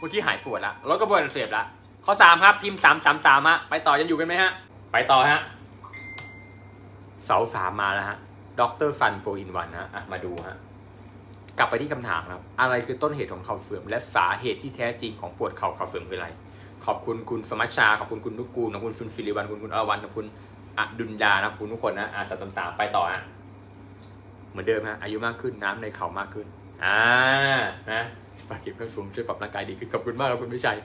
เมื่อกี้หายปวดละลดกระบวนการอักเสพละข้อสามครับพิมพ์สามสามสามฮะไปต่อยังอยู่กันไหมฮะ ไปต่อฮะเสาสามมาแล้วฮะด็อกเตอร์ซันโฟอินวันนะอะมาดูฮะกลับไปที่คำถามครับ อะไรคือต้นเหตุของเข่าเสื่อม และสาเหตุที่แท้จริงของปวดเข่าเข่าเสื่อมคืออะไร ขอบคุณคุณสมัชชา ขอบคุณคุณนุกูลขอบคุณคุณสิริวัลคุณคุณอรวรรณขอบคุณอดุลยานะขอบคุณทุกคนนะอะสามสามสามไปต่อฮะเหมือนเดิมฮะอายุมากขึ้นน้ำในเข่ามากขึ้นอ่านะ ปากเก็บเครื่องสูงช่วยปรับร่างกายดีขึ้นขอบคุณมากครับคุณวิชัย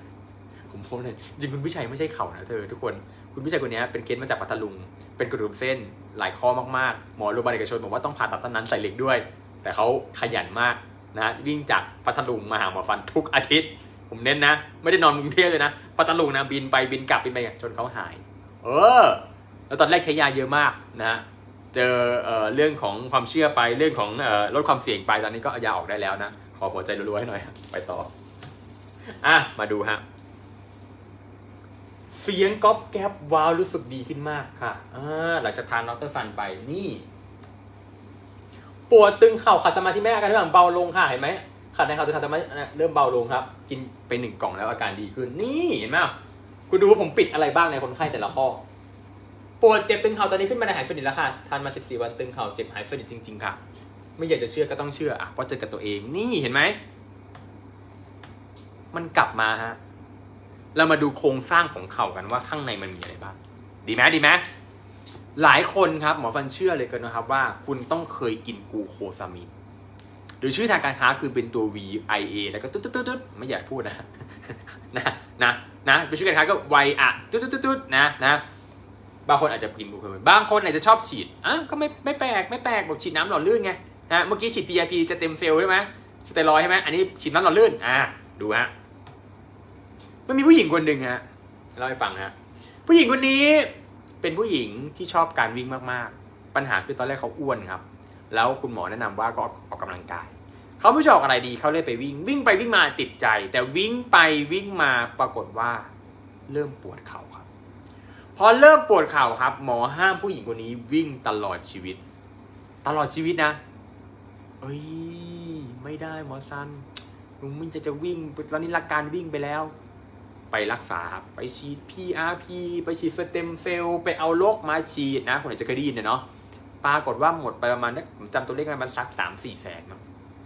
ผมพบเลยจริงคุณวิชัยไม่ใช่เข่านะเธอทุกคนคุณวิชัยคนนี้เป็นเคสมาจากปัตตลุง เป็นกระดูกเส้นหลายข้อมากๆ หมอโรงพยาบาลเอกชนบอกว่าต้องผ่าตัดต้นนั้นใส่เหล็กด้วย แต่เขาขยันมากนะวิ่งจากพัทลุงมาหาหมอฟันทุกอาทิตย์ ผมเน้นนะ ไม่ได้นอนกรุงเทพเลยนะพัทลุงนะบินไปบินกลับบินไปจนเขาหาย เออ แล้วตอนแรกใช้ยาเยอะมากนะเจอเออเรื่องของความเชื่อไปเรื่องของออลดความเสี่ยงไปตอนนี้ก็ายาออกได้แล้วนะ ขอหัวใจรัวๆให้หน่อย ไปต่อ อะ มาดูฮะ เสียงก๊อบแก๊บว้าวรู้สึกดีขึ้นมากค่ะอ่าหลังจากทานดรซันไปนี่ ปวดตึงเข่าขัดสมาธิไม่อาการเริ่มเบาลงค่ะเห็นไหมขัดในเข่าตึงขัดสมาธิเริ่มเบาลงครับ กินไปหนึ่งกล่องแล้วอาการดีขึ้น นี่เห็นไหมคุณดูว่าผมปิดอะไรบ้างในคนไข้แต่ละข้อปวดเจ็บตึงเข่าตอนนี้ขึ้นมาในหายสนิทแล้วค่ะ ทานมา 14 วันตึงเข่าเจ็บหายสนิทจริง ๆ ค่ะ ไม่อยากจะเชื่อก็ต้องเชื่ออะเพราะเจอกับตัวเองนี่เห็นไหม มันกลับมาฮะเรามาดูโครงสร้างของเข่ากันว่าข้างในมันมีอะไรบ้างดีไหมดีไหมหลายคนครับหมอฟันเชื่อเลยกันนะครับว่า คุณต้องเคยกินกูโคซามีนหรือชื่อทางการค้าคือเป็นตัว VIA แล้วก็ตุ๊ดตุ๊ดตุ๊ดไม่อยากพูดนะนะนะนะเป็นชื่อการค้าก็ Y อะตุ๊ดตุ๊ดตุ๊ดนะนะบางคนอาจจะกินบุคคลบางคนอาจจะชอบฉีดอะก็ไม่ไม่แปลกไม่แปลกบอกฉีดน้ำหล่อลื่นไง นะเมื่อกี้ฉีด PRP จะเต็มเซลล์ใช่ไหมสเตียรอยใช่ไหมอันนี้ฉีดน้ำหล่อลื่นอะดูฮะมันมีผู้หญิงคนหนึ่งฮะเล่าให้ฟังฮะผู้หญิงคนนี้เป็นผู้หญิงที่ชอบการวิ่งมากๆ ปัญหาคือตอนแรกเขาอ้วนครับ แล้วคุณหมอแนะนำว่าก็ออกกำลังกายเขาไม่รู้จะออะไรดีเขาเลยไปวิ่งวิ่งไปวิ่งมาติดใจ แต่วิ่งไปวิ่งมาปรากฏว่า เริ่มปวดเข่าครับ พอเริ่มปวดเข่าครับ หมอห้ามผู้หญิงคนนี้วิ่งตลอดชีวิต ตลอดชีวิตนะ เอ้ย ไม่ได้หมอซันหนูมันจะจะวิ่งตอนนี้หลักการวิ่งไปแล้ว ไปรักษาครับไปฉีด PRP ไปฉีดสเต็มเซลล์ไปเอาโรคมาฉีดนะคุณอาจจะเคยได้ยินเนี่ยเนาะปรากฏว่าหมดไปประมาณนักผมจำตัวเลขไม่ได้มันสักสามสี่แสนมั้ง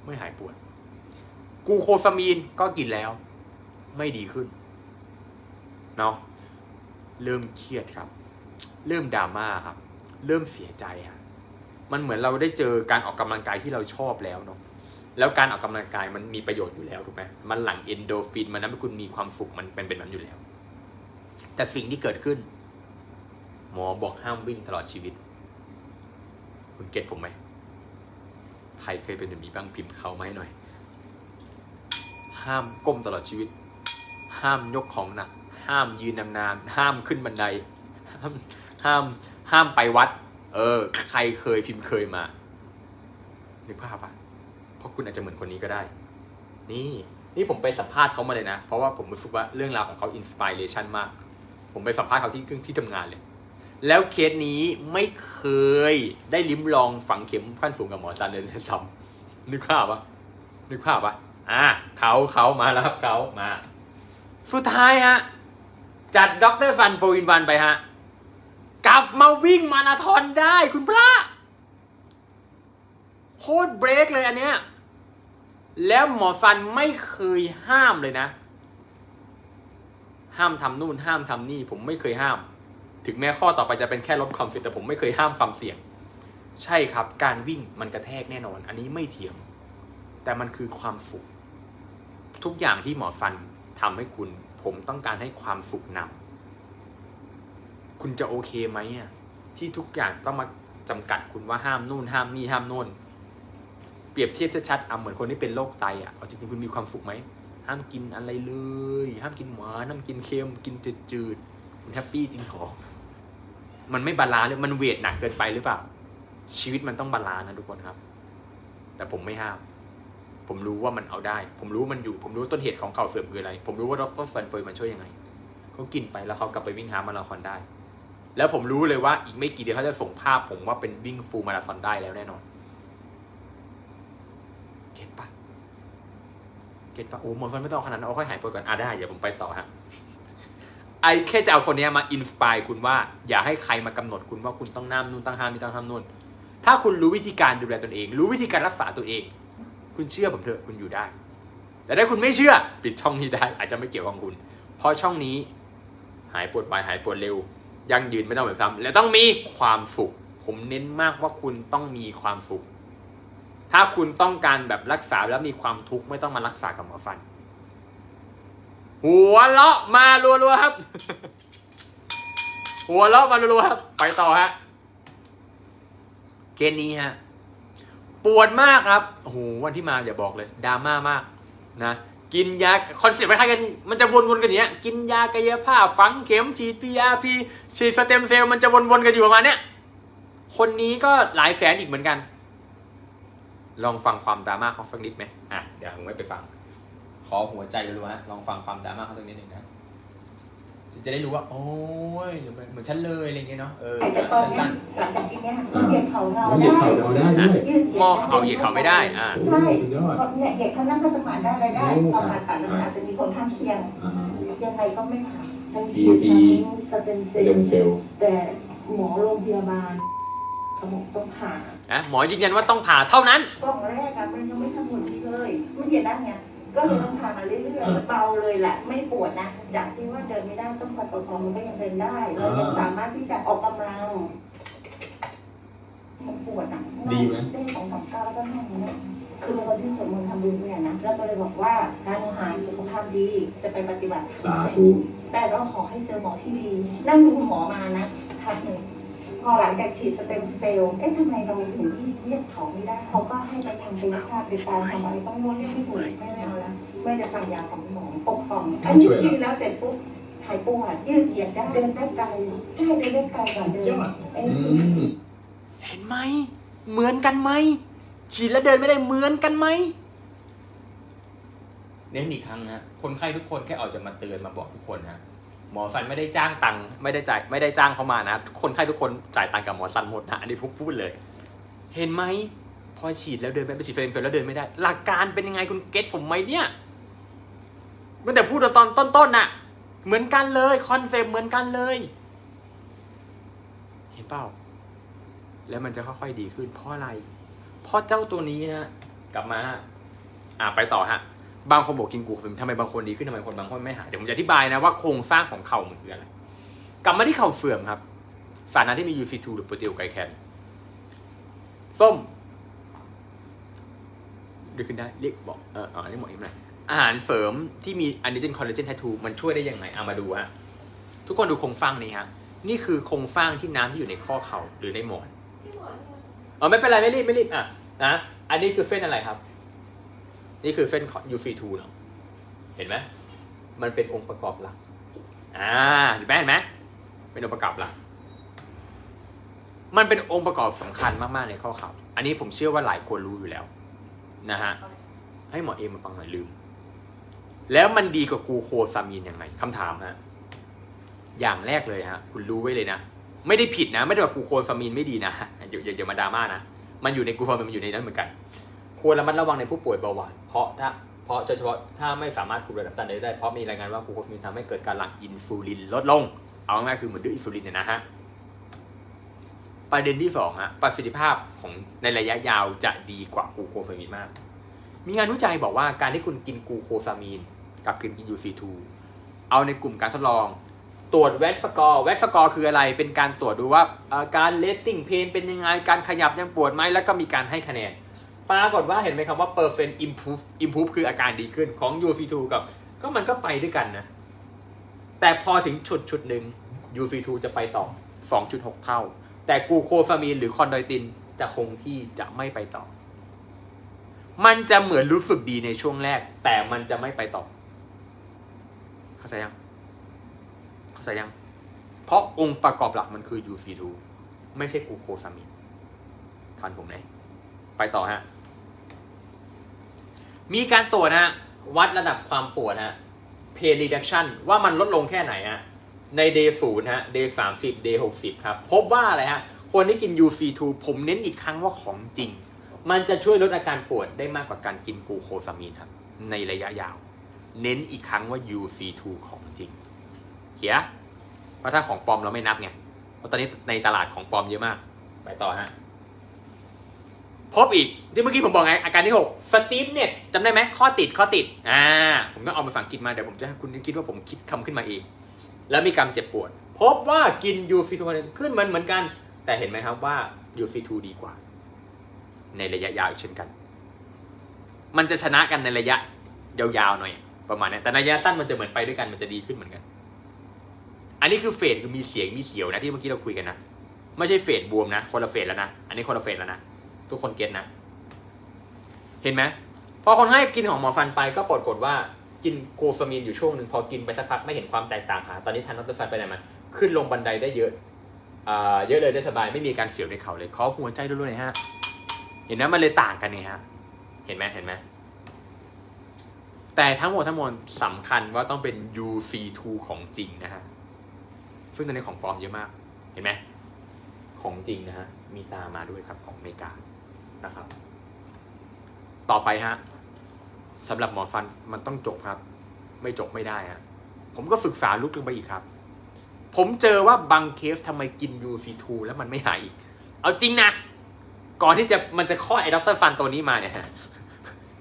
ไม่หายปวดกูโคซามีนก็กินแล้ว ไม่ดีขึ้นเนาะเริ่มเครียดครับ เริ่มดราม่าครับ เริ่มเสียใจฮะ มันเหมือนเราได้เจอการออกกำลังกายที่เราชอบแล้วเนาะแล้วการออกกำลังกายมันมีประโยชน์อยู่แล้วถูกไหมมันหลั่งเอนโดฟินมันทำให้คุณมีความสุขมันเป็นเป็นนั้นอยู่แล้ว แต่สิ่งที่เกิดขึ้น หมอบอกห้ามวิ่งตลอดชีวิต คุณเก็ตผมไหมใครเคยเป็นแบบนี้บ้างพิมพ์เขามาให้หน่อย ห้ามก้มตลอดชีวิต ห้ามยกของหนักห้ามยืนนานๆห้ามขึ้นบันได ห้ามห้ามห้ามไปวัด เออ ใครเคยพิมพ์เคยมานึกภาพปะเพราะคุณอาจจะเหมือนคนนี้ก็ได้ นี่นี่ผมไปสัมภาษณ์เขามาเลยนะ เพราะว่าผมรู้สึกว่าเรื่องราวของเขาอินสปิเรชันมาก ผมไปสัมภาษณ์เขาที่ที่ทำงานเลย แล้วเคสนี้ไม่เคยได้ลิ้มลองฝังเข็มขั้นสูงกับหมอจันเลยนะซ้ำนึกภาพปะนึกภาพปะอะเขาเขามาแล้วครับเขามา สุดท้ายฮะ จัดด็อกเตอร์ฟันโฟอินวันไปฮะ กลับมาวิ่งมาราธอนได้คุณพระโคตรเบรกเลยอันเนี้ยแล้วหมอฟันไม่เคยห้ามเลยนะ ห้ามทำนู่นห้ามทำนี่ ผมไม่เคยห้าม ถึงแม้ข้อต่อไปจะเป็นแค่ลดความเสี่ยงแต่ผมไม่เคยห้ามความเสี่ยง ใช่ครับ การวิ่งมันกระแทกแน่นอน อันนี้ไม่เถียง แต่มันคือความสุข ทุกอย่างที่หมอฟันทำให้คุณ ผมต้องการให้ความสุขนำ คุณจะโอเคไหมอะที่ทุกอย่างต้องมาจำกัดคุณว่าห้ามนู่น ห้ามนี่ห้ามโน่น เปรียบเทียบชัดๆเอาเหมือนคนที่เป็นโรคไตอะเอาจริงๆคุณมีความสุขไหมห้ามกินอะไรเลย ห้ามกินหวานห้ามกินเค็มกินจืดๆคุณแฮปปี้จริงหรอมันไม่บาลานซ์เลยมันเวทหนักเกินไปหรือเปล่า ชีวิตมันต้องบาลานซ์นะทุกคนครับ แต่ผมไม่ห้าม ผมรู้ว่ามันเอาได้ ผมรู้มันอยู่ ผมรู้ว่าต้นเหตุของเข่าเสื่อมคืออะไร ผมรู้ว่าดรซันเฟยมันช่วยยังไงเขากินไปแล้วเขากลับไปวิ่งฮามาราธอนได้ แล้วผมรู้เลยว่าอีกไม่กี่เดือนเขาจะส่งภาพผมว่าเป็นวิ่งฟูลมาราธอนได้แล้วแน่นอนเก็ตปะเก็ตปะโอ้หมอฟันไม่ต้องขนาดนั้นเอาค่อยหายปวดก่อนอะได้เดี๋ยวผมไปต่อฮะไอ้แค่จะเอาคนนี้มาอินสปายคุณว่า อย่าให้ใครมากำหนดคุณว่าคุณต้องน้ำนู่นต้องห้ามนี่ต้องห้ามนู่น ถ้าคุณรู้วิธีการดูแลตนเอง รู้วิธีการรักษาตัวเอง คุณเชื่อผมเถอะคุณอยู่ได้ แต่ถ้าคุณไม่เชื่อปิดช่องนี้ได้ อาจจะไม่เกี่ยวกับคุณ เพราะช่องนี้หายปวดไวหายปวดเร็ว ยั่งยืนไม่ต้องแบบซ้ำและต้องมีความสุข ผมเน้นมากว่าคุณต้องมีความสุข ถ้าคุณต้องการแบบรักษาแล้วมีความทุกข์ไม่ต้องมารักษากับหมอฟัน หัวเราะมารัวๆครับ หัวเราะมารัวๆครับ ไปต่อฮะเคสนี้ฮะปวดมากครับโอ้โหวันที่มาอย่าบอกเลยดราม่ามากนะ กินยาคอนเซ็ปต์คล้ายๆกันมันจะวนๆกันอย่างเงี้ยกินยากายภาพฝังเข็มฉีด PRP ฉีดสเต็มเซลล์มันจะวนๆกันอยู่ประมาณเนี้ยคนนี้ก็หลายแสนอีกเหมือนกัน ลองฟังความดราม่าเขาสักนิดไหมอะเดี๋ยวผมไม่ไปฟัง ขอหัวใจรัวๆลองฟังความดราม่าเขาสักนิดหนึ่งนะ จะได้รู้ว่า โอ้ยเหมือนฉันเลยอะไรเงี้ยเนาะเออแต่ตอนเนี้ยสั้นหลังจากที่เนี้ยเหยียดเขาเราเหยียดได้เข่าเราได้ด้วยยืดๆหมอเอาเหยียดเขาไม่ได้อ่าใช่สุดยอดเพราะเนี่ยเหยียดเขานั่งก็จะผ่านได้อะไรได้โอ้พอผ่าตัดแล้วมันอาจจะมีผลข้างเคียงอ่ายังไงก็ไม่ผ่านทั้ง PAP ฉีดทั้งสเต็มเซลเต็มล์เซลล์แต่หมอโรงพยาบาลเขาบอกต้องผ่านะหมอยืนยันว่าต้องผ่าเท่านั้นกล่องแรกอะมันยังไม่ทำผลดีเลยมันเหยียดได้ไง ก็เลยต้องผ่ามาเรื่อยๆเบาเลยแหละไม่ปวดนะจากที่ว่าเดินไม่ได้ต้องคอยประคองมันก็ยังเดินได้เรายังสามารถที่จะออกกำลังมันปวดอะดีไหมได้สองสามก้าวแล้วก็นั่งอย่างเงี้ยคือเป็นคนที่สวดมนต์ทำบุญเนี่ยนะแล้วก็เลยบอกว่าถ้าหนูหายสุขภาพดีจะไปปฏิบัติธรรสามให้ธุแต่ต้องขอให้เจอหมอที่ดี นั่งดูหมอมานะพักหนึ่ง พอหลังจากฉีดสเต็มเซลล์ เอ๊ะทำไมเราถึงที่เยียบเขาไม่ได้ เขาก็ให้ไปทำกายภาพโดยการทำอะไรต้องนวดให้ถูกไม่เอาแล้วไม่จะสั่งยาของหมอปกป้องอันนี้กินแล้วแต่ปุ๊บหายปวดยืดเหยียดได้เดินได้ไกลใช่เดินได้ไกลกว่าเดิมอันอืนี้คือมเห็นไหม เหมือนกันไหม ฉีดแล้วเดินไม่ได้เหมือนกันไหมเน้นอีกครั้งนะคนไข้ทุกคนแค่ออกจะมาเตือนมาบอกทุกคนนะ หมอฟันไม่ได้จ้างตังค์ไม่ได้จ่ายไม่ได้จ้างเขามานะ คนไข้ทุกคนจ่ายตังค์กับหมอฟันหมดนะอันนี้พูดพูดเลย เห็นไหมพอฉีดแล้วเดินไม่ไปฉีดเฟรมเฟรมแล้วเดินไม่ได้ หลักการเป็นยังไงคุณเก็ตผมไหมเนี่ยตั้งแต่พูดตอนต้นๆน่ะ เหมือนกันเลยคอนเซปต์เหมือนกันเลย เห็นเปล่า แล้วมันจะค่อยๆดีขึ้นเพราะอะไรเพราะเจ้าตัวนี้ฮะกลับมาฮะอ่าไปต่อฮะ บางคนบอกกินกูฟิมทำไมบางคนดีขึ้นทำไมคนบางคนไม่หายเดี๋ยวผมจะอธิบายนะว่าโครงสร้างของเข่ามันคืออะไรกลับมาที่เข่าเสื่อมครับ สารนั้นที่มี UC2 หรือโปรตีโอไกลแคนส้มดูขึ้นได้เรียกบอกเออเออเรียกหมอเอ็มหน่อยอาหารเสริมที่มีอันนี้เจนคอลลาเจนแททูมันช่วยได้ยังไงเอามาดูฮะทุกคนดูโครงสร้างนี้ฮะนี่คือโครงสร้างที่น้ำที่อยู่ในข้อเข่าหรือในหมอนเออไม่เป็นไรไม่รีบไม่รีบอะนะอันนี้คือเส้นอะไรครับ นี่คือเส้น UC2 เนาะเห็นไหมมันเป็นองค์ประกอบหลักอ่าเห็นไหมเห็นไหมเป็นองค์ประกอบหลัก มันเป็นองค์ประกอบสำคัญมากๆในข้อเข่าอันนี้ผมเชื่อว่าหลายคนรู้อยู่แล้วนะฮะให้หมอเอมาฟังหน่อยลืม แล้วมันดีกว่ากูโคซามีนยังไงคำถามฮะอย่างแรกเลยฮะคุณรู้ไว้เลยนะ ไม่ได้ผิดนะ ไม่ได้ว่ากูโคซามีนไม่ดีนะอย่าอย่าอย่ามาดราม่านะมันอยู่ในกูโคซามีนมันอยู่ในนั้นเหมือนกัน ควรระมัดระวังในผู้ป่วยเบาหวาน เพราะถ้าเพราะโดยเฉพาะถ้าไม่สามารถคุมระดับน้ำตาลได้ เพราะมีรายงานว่ากูโคซามีนทำให้เกิดการหลั่งอินซูลินลดลง เอาง่ายคือเหมือนดื้ออินซูลินเนี่ยนะฮะ ประเด็นที่สองฮะประสิทธิภาพของในระยะยาวจะดีกว่ากูโคซามีนมาก มีงานวิจัยบอกว่าการที่คุณกินกูโคซามีน กับกิน UC2 เอาในกลุ่มการทดลองตรวจแว็กสกอร์แว็กสกอร์คืออะไร เป็นการตรวจดูว่าการเลตติ้งเพนเป็นยังไง การขยับยังปวดไหม แล้วก็มีการให้คะแนน ปรากฏว่าเห็นไหมครับว่า percent improve improve คืออาการดีขึ้นของ UC2 กับ ก็มันก็ไปด้วยกันนะ แต่พอถึงชุดชุดหนึ่ง UC2 จะไปต่อ 2.6 เท่า แต่กูโคซามีนหรือคอนโดยตินจะคงที่จะไม่ไปต่อ มันจะเหมือนรู้สึกดีในช่วงแรก แต่มันจะไม่ไปต่อ เข้าใจยัง เข้าใจยัง เพราะองค์ประกอบหลักมันคือ UC2 ไม่ใช่กูโคซามีนทันผมไหมไปต่อฮะ มีการตรวจฮะวัดระดับความปวดฮะ pain reduction ว่ามันลดลงแค่ไหนฮะ ใน day ศูนย์ฮะ day สามสิบ day หกสิบครับ พบว่าอะไรฮะ คนที่กิน UC2 ผมเน้นอีกครั้งว่าของจริง มันจะช่วยลดอาการปวดได้มากกว่าการกินกูโคซามีนครับ ในระยะยาว เน้นอีกครั้งว่า UC2 ของจริงเขียเพราะถ้าของปลอมเราไม่นับไง เพราะตอนนี้ในตลาดของปลอมเยอะมาก ไปต่อฮะ พบอีกที่เมื่อกี้ผมบอกไง อาการที่6สตีฟเน็ตจำได้ไหมข้อติดข้อติดอ่าผมต้องเอาภาษาอังกฤษมาเดี๋ยวผมจะให้คุณคิดว่าผมคิดคำขึ้นมาเอง แล้วมีการเจ็บปวด พบว่ากิน UC2 ขึ้นเหมือนเหมือนกัน แต่เห็นไหมครับว่า UC2 ดีกว่า ในระยะยาวอีกเช่นกัน มันจะชนะกันในระยะยาวๆหน่อยประมาณนี้แต่ในระยะสั้นมันจะเหมือนไปด้วยกันมันจะดีขึ้นเหมือนกัน อันนี้คือเฟดคือมีเสียงมีเสียวนะที่เมื่อกี้เราคุยกันนะไม่ใช่เฟดบวมนะคนละเฟดแล้วนะอันนี้คนละเฟดแล้วนะ ทุกคนเก็ตนะ เห็นไหมพอคนให้กินของหมอฟันไปก็ปรากฏว่ากินโกซามีนอยู่ช่วงหนึ่งพอกินไปสักพักไม่เห็นความแตกต่างหา ตอนนี้ทันนัตเตอร์ฟันไปไหนมาขึ้นลงบันไดได้เยอะอ่าเยอะเลยได้สบายไม่มีการเสียวในเข่าเลยขอหัวใจด้วยเลยฮะ เห็นไหมมันเลยต่างกันเนี่ฮะ เห็นไหมเห็นไหมแต่ทั้งหมดทั้งมวลสำคัญว่าต้องเป็น UC2 ของจริงนะฮะ ซึ่งตอนนี้ของปลอมเยอะมาก เห็นไหม ของจริงนะฮะ มีตามมาด้วยครับของอเมริกา นะครับ ต่อไปฮะสำหรับหมอฟันมันต้องจบครับ ไม่จบไม่ได้ฮะผมก็ศึกษาลึกลงไปอีกครับ ผมเจอว่าบางเคสทำไมกิน UC2 แล้วมันไม่หายอีก เอาจริงนะ ก่อนที่จะมันจะข้อไอ้ดรฟันตัวนี้มาเนี่ยฮะ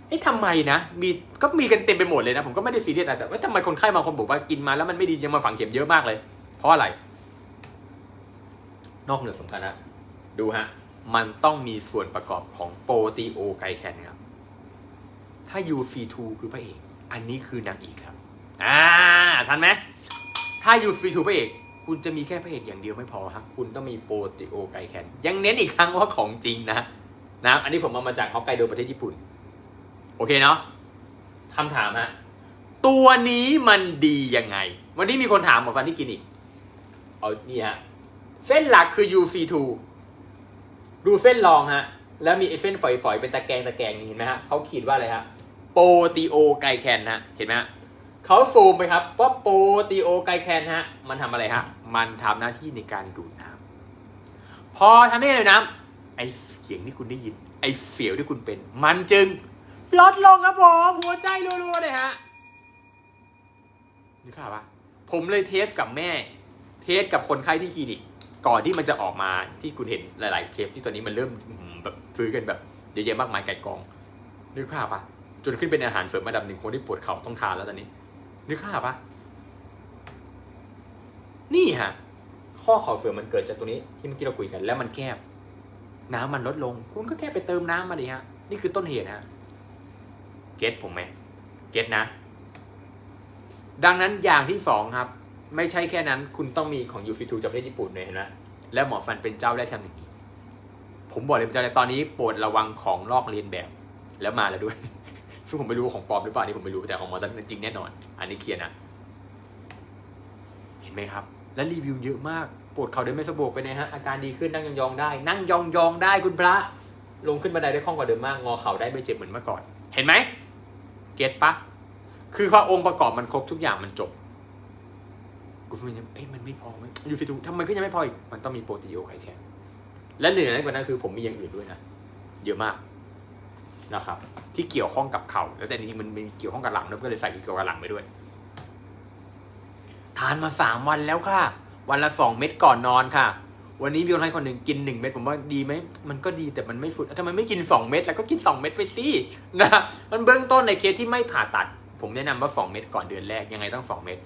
เอ๊ะทำไมนะมีก็มีกันเต็มไปหมดเลยนะ ผมก็ไม่ได้ซีเรียสอะไรแต่ว่าทำไมคนไข้บางคนบอกว่ากินมาแล้วมันไม่ดียังมาฝังเข็มเยอะมากเลย เพราะอะไร นอกเหนือสำคัญนะดูฮะ มันต้องมีส่วนประกอบของโปรตีโอไกแคนครับ ถ้า UC2 คือพระเอก อันนี้คือนางเอกครับ อ่า ทันไหม ถ้า UC2 พระเอก คุณจะมีแค่พระเอกอย่างเดียวไม่พอครับ คุณต้องมีโปรตีโอไกแคน ยังเน้นอีกครั้งว่าของจริงนะนะ อันนี้ผมเอามาจากฮอกไกโดประเทศญี่ปุ่น โอเคเนาะคำถามฮะ ตัวนี้มันดียังไง วันนี้มีคนถามหมอฟันที่คลินิกเอานี่ฮะ เส้นหลักคือ UC2 ดูเส้นรองฮะ แล้วมีไอเส้นฝอยๆ เป็นตะแกรงตะแกรงนี่เห็นไหมฮะเขาขีดว่าอะไรฮะโปรตีโอไกแคนฮะ เห็นไหมฮะเขาซูมไปครับว่าโปรตีโอไกแคนฮะ มันทำอะไรฮะ มันทำหน้าที่ในการดูดน้ำพอทำได้เลยน้ำไอเสียงที่คุณได้ยิน ไอเสียวที่คุณเป็น มันจึงลดลงครับผมหัวใจรัวๆเลยฮะนี่ข่าวปะผมเลยเทสกับแม่ เทสกับคนไข้ที่คลินิก ก่อนที่มันจะออกมาที่คุณเห็นหลาย ๆ เคสที่ตอนนี้มันเริ่มอื้อหือแบบซื้อกันแบบเยอะแยะมากมายไก่กองนึกภาพปะจนขึ้นเป็นอาหารเสริมอันดับหนึ่งคนที่ปวดเข่าต้องทานแล้วตอนนี้นึกภาพปะนี่ฮะข้อเข่าเสื่อมมันเกิดจากตัวนี้ที่เมื่อกี้เราคุยกัน แล้วมันแคบน้ำมันลดลง คุณก็แค่ไปเติมน้ำมาดิฮะนี่คือต้นเหตุฮะเก็ตผมไหมเก็ตนะ ดังนั้นอย่างที่สองครับ ไม่ใช่แค่นั้น คุณต้องมีของ UC2 จากประเทศญี่ปุ่นเลยเห็นไหมแล้วหมอฟันเป็นเจ้าแรกทำอย่างนี้ ผมบอกเลยเป็นเจ้าแรกตอนนี้โปรดระวังของลอกเลียนแบบแล้วมาแล้วด้วย ซึ่งผมไม่รู้ของปลอมหรือเปล่านี่ผมไม่รู้แต่ของหมอฟันจริงแน่นอน อันนี้เคลียร์นะเห็นไหมครับ และรีวิวเยอะมากปวดเข่าเดินไม่สะดวกไปเลยฮะอาการดีขึ้นนั่งยองๆได้ นั่งยองๆได้คุณพระ ลงขึ้นบันไดได้คล่องกว่าเดิมมากงอเข่าได้ไม่เจ็บเหมือนเมื่อก่อน เห็นไหมเก็ตปะคือพอองค์ประกอบมันครบทุกอย่างมันจบ กูฟังยังเอ้ยมันไม่พอไหมยูฟิตูทำไมก็ยังไม่พออีกมันต้องมีโปรตีโอไข่แข็งและเหนือนั้นกว่านั้นคือผมมีอย่างอื่นด้วยนะเยอะมากนะครับ ที่เกี่ยวข้องกับเข่าแล้วแต่จริงมันมีเกี่ยวข้องกับหลังด้วยก็เลยใส่เกี่ยวกับหลังไปด้วย ทานมาสามวันแล้วค่ะ วันละสองเม็ดก่อนนอนค่ะ วันนี้มีคนให้คนหนึ่งกินหนึ่งเม็ดผมว่าดีไหมมันก็ดีแต่มันไม่ฟุดทำไมไม่กินสองเม็ดแล้วก็กินสองเม็ดไปสินะมันเบื้องต้นในเคสที่ไม่ผ่าตัด ผมแนะนำว่าสองเม็ดก่อนเดือนแรกยังไงต้องสองเม็ด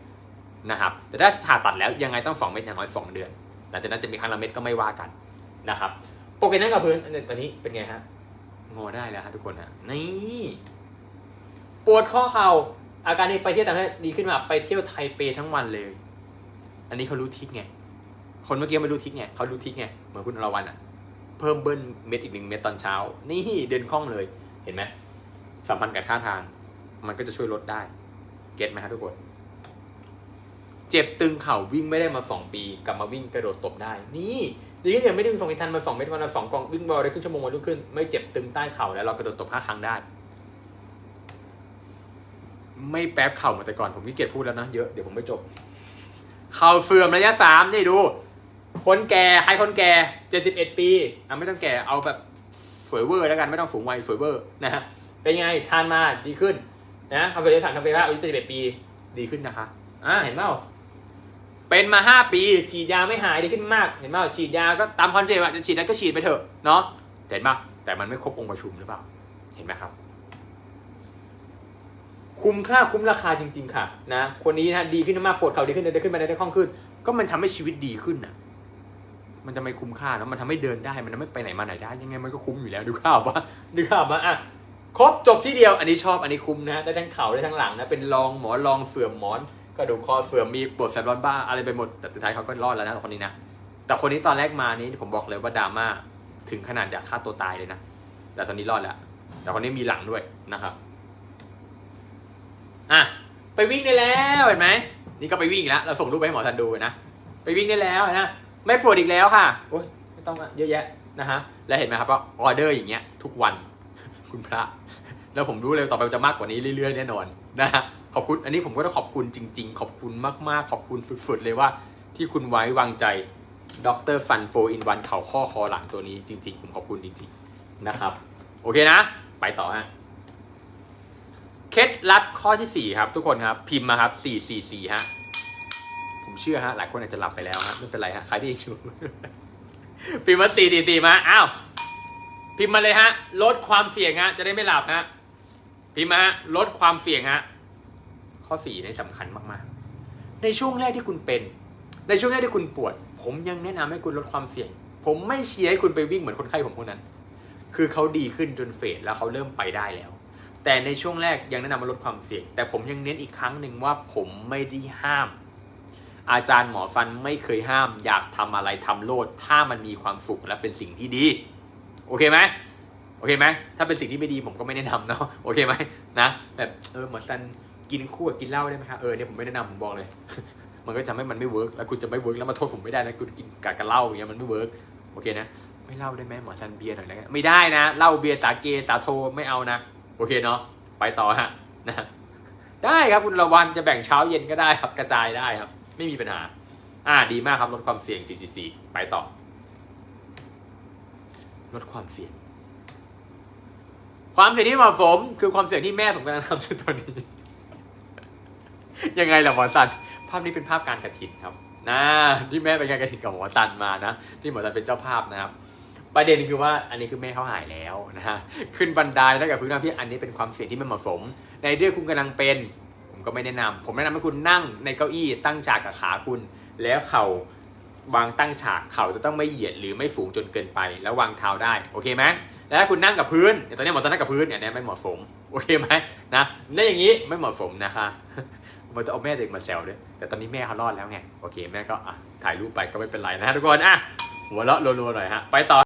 นะครับแต่ถ้าผ่าตัดแล้วยังไงต้องสองเม็ดอย่างน้อยสองเดือน หลังจากนั้นจะมีครั้งละเม็ดก็ไม่ว่ากันนะครับปกตินั่งกับพื้นอันนี้ตอนนี้เป็นไงฮะงอได้แล้วฮะทุกคนฮะนี่ปวดข้อเข่าอาการนี้ไปเที่ยวต่างประเทศดีขึ้นมาไปเที่ยวไทเปทั้งวันเลย อันนี้เขารู้ทิศไง คนเมื่อกี้ไม่รู้ทิศไงเขารู้ทิศไงเหมือนคุณอรวรรณอะ เพิ่มเบิ้ลเม็ดอีกหนึ่งเม็ดตอนเช้า นี่เดินคล่องเลยเห็นไหมสัมพันธ์กับท่าทาง มันก็จะช่วยลดได้ เก็ตไหมฮะทุกคน เจ็บตึงเข่าวิ่งไม่ได้มาสองปี กลับมาวิ่งกระโดดตบได้ นี่ดีก็ยังไม่ได้วิ่งสองมิทันมาสองเม็ดวันละสองกองวิ่งบอลได้ครึ่งชั่วโมงวันรุ่งขึ้น ไม่เจ็บตึงใต้เข่าแล้วเรากระโดดตบห้าครั้งได้ ไม่แป๊บเข่าเหมือนแต่ก่อนผมขี้เกียจพูดแล้วนะเยอะเดี๋ยวผมไม่จบ เข่าเสื่อมระยะสามนี่ดู คนแก่ใครคนแก่เจ็ดสิบเอ็ดปีอะไม่ต้องแก่เอาแบบสวยเวอร์แล้วกันไม่ต้องสูงวัยสวยเวอร์นะฮะเป็นไงทานมาดีขึ้นนะคอนเฟอเรนซ์ทำไปว่าอายุ71ปีดีขึ้นนะคะอ่าเห็นเปล่า เป็นมา 5 ปี ฉีดยาไม่หายไดีขึ้นมาก เห็นเปล่าฉีดยาก็ตามคอนเซ็ปต์อะจะฉีดนั้นก็ฉีดไปเถอะเนาะเห็นปะแต่มันไม่ครบองค์ประชุมหรือเปล่า เห็นไหมครับ คุ้มค่าคุ้มราคาจริง ๆ ค่ะนะคนนี้นะดีขึ้นมากปวดเข่าดีขึ้นเดินขึ้นมาได้คล่องขึ้น ก็มันทำให้ชีวิตดีขึ้นน่ะมันจะไม่คุ้มค่าแล้วมันทำให้เดินได้มันทำให้ไปไหนมาไหนได้ ยังไงมันก็คุ้มอยู่แล้วดูข้าวปะดูข้าวปะอะครบจบที่เดียวอันนี้ชอบอันนี้คุ้มนะได้ทั้งเข่าได้ทั้งหลังนะเป็นรองหมอนรองเสื่อมหมอน กระดูคอเสื่อมมีปวดแสบร้อนบ้าอะไรไปหมดแต่สุดท้ายเขาก็รอดแล้วนะคนนี้นะแต่คนนี้ตอนแรกมานี้ผมบอกเลยว่าดราม่าถึงขนาดอยากฆ่าตัวตายเลยนะแต่ตอนนี้รอดแล้ว แต่คนนี้มีหลังด้วยนะครับอะไปวิ่งได้แล้วเห็นไหมนี่ก็ไปวิ่งแล้วเราส่งรูปไปให้หมอทันดูนะไปวิ่งได้แล้วนะไม่ปวดอีกแล้วค่ะโอ้ยไม่ต้องเยอะแยะนะฮะแล้วเห็นไหมครับว่าออเดอร์อย่างเงี้ยทุกวันคุณพระ แล้วผมรู้เลยต่อไปมันจะมากกว่านี้เรื่อยๆแน่นอนนะฮะ ขอบคุณอันนี้ผมก็ต้องขอบคุณจริง ๆ ขอบคุณมาก ๆ ขอบคุณสุดๆเลยว่าที่คุณไว้วางใจดรฟันโฟอินวันเข่าข้อคอหลังตัวนี้จริง ๆ ผมขอบคุณจริง ๆ นะครับ โอเคนะ ไปต่อฮะเคล็ดลับข้อที่ 4 ครับ ทุกคนครับ พิมพ์มาครับ 444ฮะผมเชื่อฮะหลายคนอาจจะหลับไปแล้วฮะไม่เป็นไรฮะใครที่ยังอยู่พิมพ์มา 444 มาอ้าวพิมพ์มาเลยฮะ ลดความเสี่ยงฮะจะได้ไม่หลับฮะพิมพ์มาฮะลดความเสี่ยงฮะ ข้อ4นี่สำคัญมากๆ ในช่วงแรกที่คุณเป็น ในช่วงแรกที่คุณปวด ผมยังแนะนำให้คุณลดความเสี่ยง ผมไม่เชียร์ให้คุณไปวิ่งเหมือนคนไข้ผมคนนั้น คือเขาดีขึ้นจนเฟดแล้วเขาเริ่มไปได้แล้ว แต่ในช่วงแรกยังแนะนำมาลดความเสี่ยง แต่ผมยังเน้นอีกครั้งหนึ่งว่าผมไม่ได้ห้าม อาจารย์หมอฟันไม่เคยห้าม อยากทำอะไรทำโลด ถ้ามันมีความสุขและเป็นสิ่งที่ดี โอเคไหมโอเคไหมถ้าเป็นสิ่งที่ไม่ดีผมก็ไม่แนะนำเนาะโอเคไหมนะแบบเออหมอฟัน กินคู่กับกินเหล้าได้ไหมครับเออเนี่ยผมไม่แนะนำผมบอกเลย มันก็จะไม่มันไม่เวิร์กแล้วคุณจะไม่เวิร์กแล้วมาโทษผมไม่ได้นะคุณกินกับกับเหล้าอย่างเงี้ยมันไม่เวิร์กโอเคนะ ไม่เหล้าได้ไหมหมอซันเบียร์หน่อยแล้วกันไม่ได้นะเหล้าเบียร์สาเกสาโทไม่เอานะ โอเคเนาะไปต่อฮะนะได้ครับคุณละวันจะแบ่งเช้าเย็นก็ได้ครับกระจายได้ครับ ไม่มีปัญหา อ่าดีมากครับลดความเสี่ยง 444 ไปต่อ ลดความเสี่ยง ความเสี่ยงที่เหมาะสม คือความเสี่ยงที่แม่ผมกำลังทำอยู่ตอนนี้ ยังไงล่ะหมอสันภาพนี้เป็นภาพการกระถินครับนะที่แม่ไปงานกระถินกับหมอสันมานะ ที่หมอสันเป็นเจ้าภาพนะครับ ประเด็นคือว่าอันนี้คือแม่เขาหายแล้วนะฮะขึ้นบันไดได้วกับพื้นน้ำพี่อันนี้เป็นความเสี่ยงที่ไม่เหมาะสม ในเรื่องคุณกำลังเป็น ผมก็ไม่แนะนำผมแนะนำให้คุณนั่งในเก้าอี้ตั้งฉากกับขาคุณ แล้วเข่าวางตั้งฉากเข่าจะต้องไม่เหยียดหรือไม่สูงจนเกินไป แล้ววางเท้าได้โอเคไหมแล้วถ้าคุณนั่งกับพื้นตอนนี้หมอสันนั่งกับพื้นเนี่ยไม่เหมาะสมโอเคไหมนะแล้อย่างนี้ไม่เหมาะสมนะคะ มันจะเอาแม่เด็กมาแซวด้วยแต่ตอนนี้แม่เขารอดแล้วไง โอเค แม่ก็อะถ่ายรูปไปก็ไม่เป็นไรนะทุกคนอะหัวเราะรัวๆหน่อยฮะ ไปต่อ